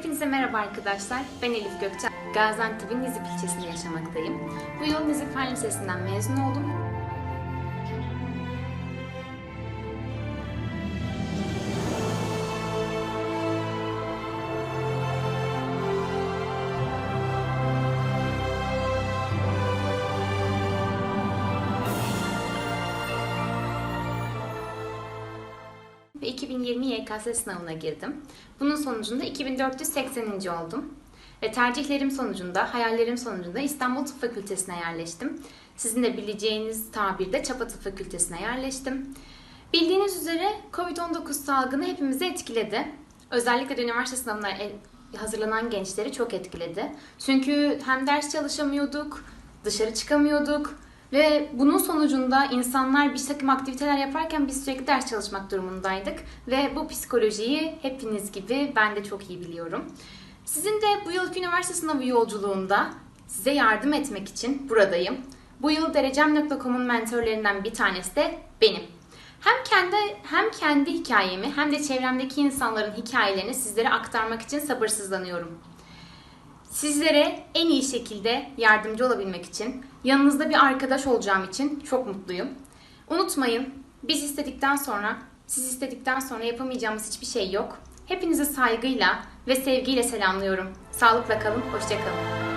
Hepinize merhaba arkadaşlar. Ben Elif Gökçen. Gaziantep'in Nizip ilçesinde yaşamaktayım. Bu yıl Nizip Fen Lisesi'nden mezun oldum. Ve 2020 YKS sınavına girdim. Bunun sonucunda 2480. oldum. Ve tercihlerim sonucunda, hayallerim sonucunda İstanbul Tıp Fakültesine yerleştim. Sizin de bileceğiniz tabirde Çapa Tıp Fakültesine yerleştim. Bildiğiniz üzere Covid-19 salgını hepimizi etkiledi. Özellikle de üniversite sınavına hazırlanan gençleri çok etkiledi. Çünkü hem ders çalışamıyorduk, dışarı çıkamıyorduk, ve bunun sonucunda insanlar bir takım aktiviteler yaparken biz sürekli ders çalışmak durumundaydık. Ve bu psikolojiyi hepiniz gibi ben de çok iyi biliyorum. Sizin de bu yılki üniversite sınavı yolculuğunda size yardım etmek için buradayım. Bu yıl derecem.com'un mentorlarından bir tanesi de benim. Hem kendi hem kendi hikayemi hem de çevremdeki insanların hikayelerini sizlere aktarmak için sabırsızlanıyorum. Sizlere en iyi şekilde yardımcı olabilmek için, yanınızda bir arkadaş olacağım için çok mutluyum. Unutmayın, biz istedikten sonra, siz istedikten sonra yapamayacağımız hiçbir şey yok. Hepinizi saygıyla ve sevgiyle selamlıyorum. Sağlıkla kalın, hoşça kalın.